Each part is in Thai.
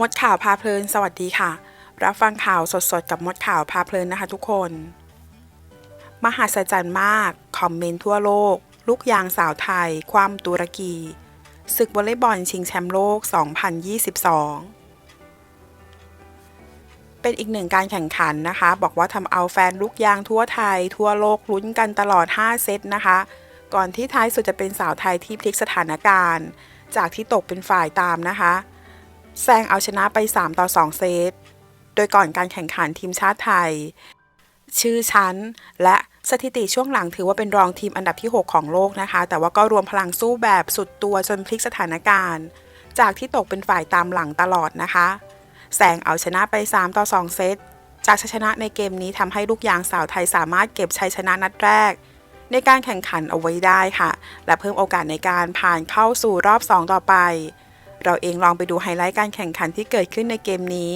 มดข่าวพาเพลิน สวัสดีค่ะ รับฟังข่าวสดๆ กับมดข่าวพาเพลินนะคะทุกคน มหัศจรรย์มาก คอมเมนต์ทั่วโลก ลูกยางสาวไทย ความตุรกี ศึกวอลเลย์บอลชิงแชมป์โลก 2022 เป็นอีกหนึ่งการแข่งขันนะคะ บอกว่าทำเอาแฟนลูกยางทั่วไทย ทั่วโลกลุ้นกันตลอด 5 เซตนะคะ ก่อนที่ท้ายสุดจะเป็นสาวไทยที่พลิกสถานการณ์ จากที่ตกเป็นฝ่ายตามนะคะ แซงเอาชนะไป 3 ต่อ 2 เซต โดยก่อนการแข่งขันทีมชาติไทย ชื่อชั้นและสถิติช่วงหลังถือว่าเป็นรองทีมอันดับที่ 6 ของโลกนะคะ แต่ว่าก็รวมพลังสู้แบบสุดตัวจนพลิกสถานการณ์ จากที่ตกเป็นฝ่ายตามหลังตลอดนะคะ แซงเอาชนะไป 3 ต่อ 2 เซต จากชัยชนะในเกมนี้ทำให้ลูกยางสาวไทยสามารถเก็บชัยชนะนัดแรก ในการแข่งขันเอาไว้ได้ค่ะ และเพิ่มโอกาสในการผ่านเข้าสู่รอบ 2 ต่อไป เราเองลองไปดูไฮไลท์การแข่งขันที่เกิดขึ้นในเกมนี้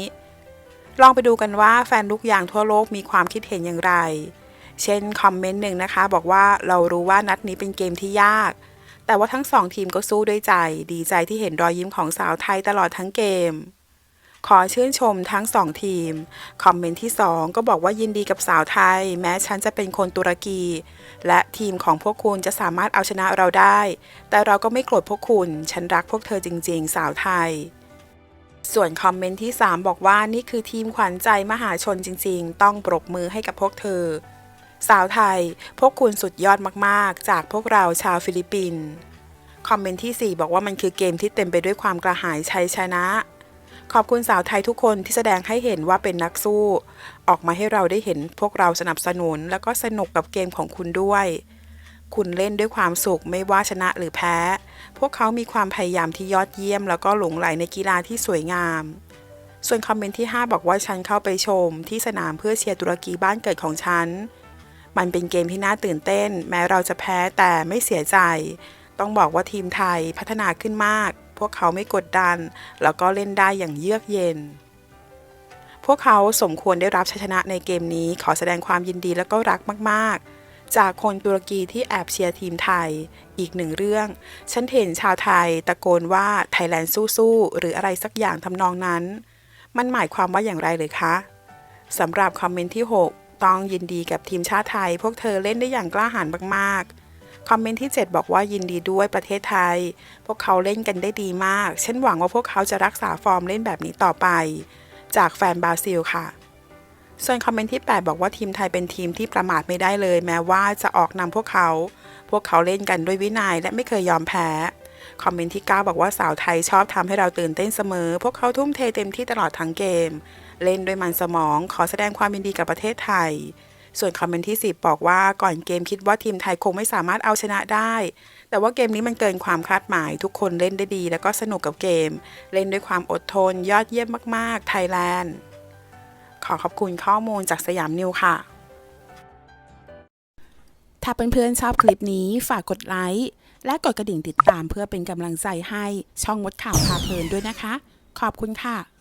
ลองไปดูกันว่าแฟนลูกยางทั่วโลกมีความคิดเห็นอย่างไร เช่นคอมเมนต์หนึ่งนะคะ บอกว่าเรารู้ว่านัดนี้เป็นเกมที่ยาก แต่ว่าทั้งสองทีมก็สู้ด้วยใจ ดีใจที่เห็นรอยยิ้มของสาวไทยตลอดทั้งเกม ขอชื่นชมทั้งสองทีม คอมเมนต์ที่ 2 ก็บอกว่ายินดีกับสาวไทย แม้ฉันจะเป็นคนตุรกี และทีมของพวกคุณจะสามารถเอาชนะเราได้ แต่เราก็ไม่โกรธพวกคุณ ฉันรักพวกเธอจริง ๆ สาวไทย ส่วนคอมเมนต์ที่ 3 บอกว่านี่คือทีมขวัญใจมหาชนจริง ๆ ต้องปรบมือให้กับพวกเธอ สาวไทย พวกคุณสุดยอดมากๆ จากพวกเราชาวฟิลิปปินส์คอมเมนต์ที่ 4 บอกว่ามันคือเกมที่เต็มไปด้วยความกระหายชัยชนะ ขอบคุณสาวไทยทุกคนที่แสดงให้เห็นว่าเป็นนักสู้ ออกมาให้เราได้เห็นพวกเราสนับสนุน แล้วก็สนุกกับเกมของคุณด้วย คุณเล่นด้วยความสุขไม่ว่าชนะหรือแพ้ พวกเขามีความพยายามที่ยอดเยี่ยม แล้วก็หลงไหลในกีฬาที่สวยงาม ส่วนคอมเมนต์ที่ 5 บอกว่าฉันเข้าไปชม ที่สนามเพื่อเชียร์ตุรกีบ้านเกิดของฉัน มันเป็นเกมที่น่าตื่นเต้น แม้เราจะแพ้แต่ไม่เสียใจ ต้องบอกว่าทีมไทยพัฒนาขึ้นมาก พวกเขาไม่กดดัน แล้วก็เล่นได้อย่างเยือกเย็น พวกเขาสมควรได้รับชัยชนะในเกมนี้ขอแสดงความยินดีและก็รักมากๆ จากคนตุรกีที่แอบเชียร์ทีมไทย อีกหนึ่งเรื่อง ฉันเห็นชาวไทยตะโกนว่าไทยแลนด์สู้ๆหรืออะไรสักอย่างทำนองนั้น มันหมายความว่าอย่างไรเลยคะสำหรับคอมเมนต์ที่ 6 ต้องยินดีกับทีมชาติไทย พวกเธอเล่นได้อย่างกล้าหาญมากๆ คอมเมนต์ที่ 7 บอกว่ายินดีด้วยประเทศไทย พวกเขาเล่นกันได้ดีมาก ฉันหวังว่าพวกเขาจะรักษาฟอร์มเล่นแบบนี้ต่อไป จากแฟนบราซิลค่ะ ส่วนคอมเมนต์ที่ 8 บอกว่าทีมไทยเป็นทีมที่ประมาทไม่ได้เลย แม้ว่าจะออกนำพวกเขา พวกเขาเล่นกันด้วยวินัยและไม่เคยยอมแพ้คอมเมนต์ที่ 9 บอกว่าสาวไทยชอบทำให้เราตื่นเต้นเสมอ พวกเขาทุ่มเทเต็มที่ตลอดทั้งเกม เล่นด้วยมันสมอง ขอแสดงความยินดีกับประเทศไทย ส่วนคอมเมนต์ที่ 10 บอกว่าก่อนเกมคิดว่าทีมไทยคงไม่สามารถเอาชนะได้ แต่ว่าเกมนี้มันเกินความคาดหมาย ทุกคนเล่นได้ดี แล้วก็สนุกกับเกม เล่นด้วยความอดทน ยอดเยี่ยมมากๆ ไทยแลนด์ ขอขอบคุณข้อมูลจากสยามนิวค่ะ ถ้าเพื่อนๆชอบคลิปนี้ฝากกดไลค์และกดกระดิ่งติดตามเพื่อเป็นกำลังใจให้ช่องมดข่าวพาเพลินด้วยนะคะ ขอบคุณค่ะ